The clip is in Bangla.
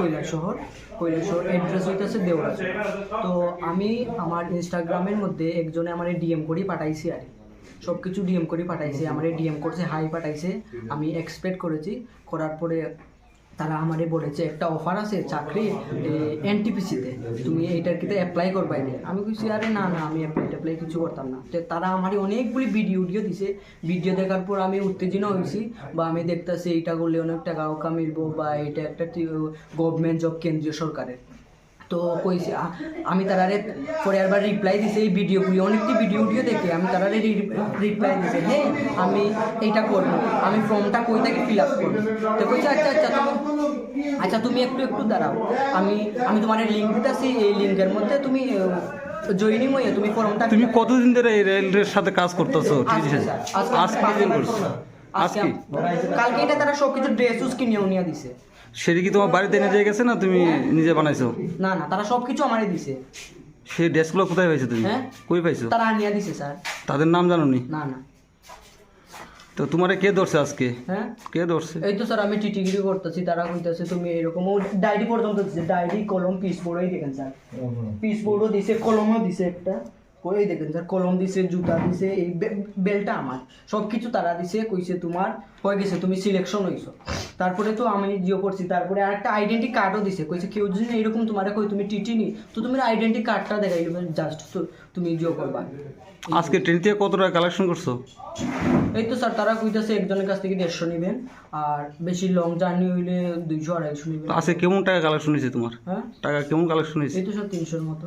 কৈলাসহর কৈলাসহর অ্যাড্রেস হইতেছে দেওরাজ। তো আমি আমার ইনস্টাগ্রামের মধ্যে একজনে আমার ডিএম করি, পাঠাইছি আর সব কিছু ডিএম করে, পাঠাইছে, আমার ডিএম করছে হাই পাঠাইছে। আমি এক্সপেক্ট করেছি, করার পরে তারা আমারে বলেছে, একটা অফার আছে চাকরি এনটিপিসিতে তুমি এইটার কিতে অ্যাপ্লাই করবা এতে আমি কিছু আরে না না, আমি অ্যাপ্লাই কিছু করতাম না। তো তারা আমারে অনেকগুলি ভিডিও উডিও দিছে। ভিডিও দেখার পর আমি উত্তেজিত হয়েছি বা আমি দেখতেছি, এইটা করলে অনেক টাকা মিলবো বা এটা একটা গভর্নমেন্ট জব কেন্দ্রীয় সরকারের। তো কইছে আমি তারারে পরে একবার রিপ্লাই দিছে এই ভিডিওগুলি অনেকটি ভিডিও উডিও দেখে আমি তারারে রিপ্লাই দিছে হ্যাঁ আমি এইটা করব। আমি ফর্মটা কই থেকে ফিল আপ করব? তো কইছে আচ্ছা আচ্ছা তুমি আচ্ছা তুমি একটু একটু দাঁড়াও। আমি আমি তোমার লিঙ্ক দিতেছি এই লিঙ্কের মধ্যে তুমি জয়েনিং হয়ে তুমি ফর্মটা তুমি কতদিন ধরে এই রেলের সাথে কাজ করতেছো আজকে দিন করছ? আজ আজকে কালকে এটা তারা সব কিছু ড্রেস উস কিনেও নিয়ে দিছে। সেটা কি তোমার বাড়িতে এনে দিয়ে গেছে না তুমি নিজে বানাইছো? না না তারা সব কিছু আমারই দিছে। সেই ড্রেসগুলো কোথায় পাইছো তুমি? হ্যাঁ? কই পাইছো? তারা আনিয়ে দিছে স্যার। তাদের নাম জানো নি না। না তো তোমারে কে ধরছে আজকে? হ্যাঁ? কে ধরছে? এই তো স্যার আমি টিটিগিরি করতেছি তারা কইতেছে তুমি এরকম ও ডায়েরি পর্যন্ত দিছে ডায়েরি কলম পিস বোর্ডই দেখেন স্যার। পিস বোর্ডও দিছে কলমও দিছে একটা। ওই দেখেন স্যার কলম দিছে জুতা দিছে এই বেলটা আমার। সব কিছু তারা দিছে কইছে তোমার হয়ে গেছে তুমি সিলেকশন হইছো। তারপরে তো আমি জিও করছি তারপরে আরেকটা আইডেন্টি কার্ডও দিছে কইছে কেউ যদি এরকম তোমার কই তুমি টিটি নি তো তুমি আইডেন্টি কার্ডটা দেখাই জাস্ট তো তুমি জিও করবা। আজকে ট্রেন থেকে কত টাকা কালেকশন করছ? এই তো স্যার তারা কইতেছে একজনের কাছ থেকে দেড়শো নেবেন আর বেশি লং জার্নি হইলে দুইশো আড়াইশো নেবেন। আজকে কেমন টাকা কালেকশন হয়েছে তোমার? হ্যাঁ? টাকা কেমন কালেকশন হয়েছে এই তো স্যার তিনশোর মতো।